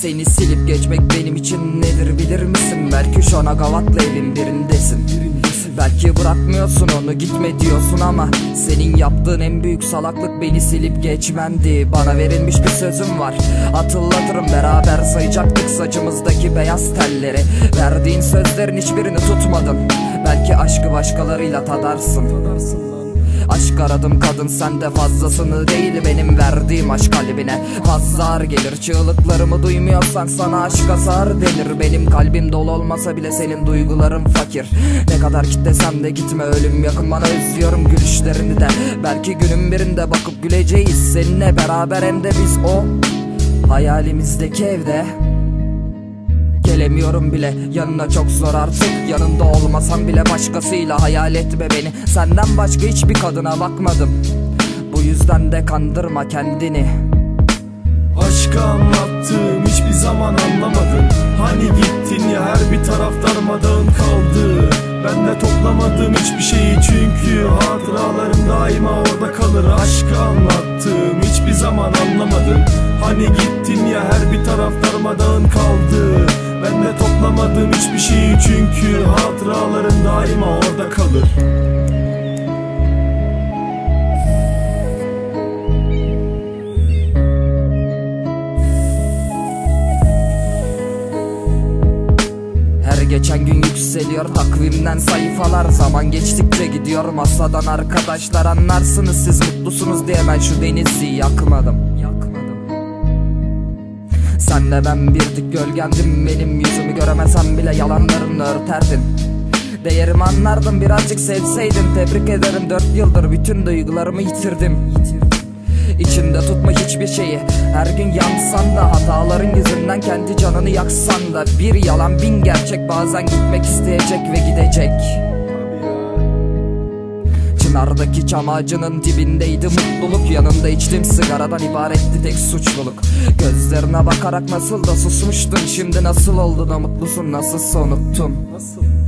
Seni silip geçmek benim için nedir bilir misin? Belki şu an agavatla evin birindesin. Belki bırakmıyorsun onu gitme diyorsun ama Senin yaptığın en büyük salaklık beni silip geçmendi. Bana verilmiş bir sözüm var. Hatırlatırım beraber sayacaktık saçımızdaki beyaz telleri. Verdiğin sözlerin hiçbirini tutmadın. Belki aşkı başkalarıyla tadarsın Aşk aradım kadın sende fazlasını değil benim verdiğim aşk kalbine. Ağır gelir çığlıklarımı duymuyorsan sana aşk hasar denir. Benim kalbim dolu olmasa bile senin duyguların fakir. Ne kadar kitlesem de gitme ölüm yakın bana özlüyorum gülüşlerini de. Belki günün birinde bakıp güleceğiz seninle beraber hem de biz o Hayalimizdeki evde Gelemiyorum bile. Yanına çok zor artık. Yanında olmasam bile başkasıyla hayal etme beni. Senden başka hiçbir kadına bakmadım. Bu yüzden de kandırma kendini. Aşkı anlattığım hiçbir zaman anlamadın Hani gittin ya her bir taraf darmadağın kaldı. Ben de toplamadım hiçbir şeyi çünkü Hatıralarım daima orada kalır. Aşkı anlattığım hiçbir zaman anlamadın Hani gittin ya her bir taraf darmadağın kaldı Ben de toplamadım hiçbir şeyi çünkü Hatıralarım daima orada kalır. Geçen gün yükseliyor takvimden sayfalar. Zaman geçtikçe gidiyor masadan arkadaşlar. Anlarsınız siz mutlusunuz diye ben şu denizi Yakmadım Senle ben birdik gölgendim. Benim yüzümü göremesen bile yalanlarını örterdin. Değerimi anlardım birazcık sevseydin. Tebrik ederim dört yıldır bütün duygularımı yitirdim. İçinde tutma hiçbir şeyi. Her gün yansan da hataların yüzünden kendi canını yaksan da. Bir yalan bin gerçek bazen gitmek isteyecek ve gidecek Çınardaki çam ağacının dibindeydi mutluluk Yanında içtiğim sigaradan ibaretti tek suçluluk. Gözlerine bakarak nasıl da susmuştun. Şimdi nasıl oldu da mutlusun. Nasılsa unuttun Nasıl?